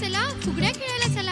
चला फुगड्या खेळायला चला.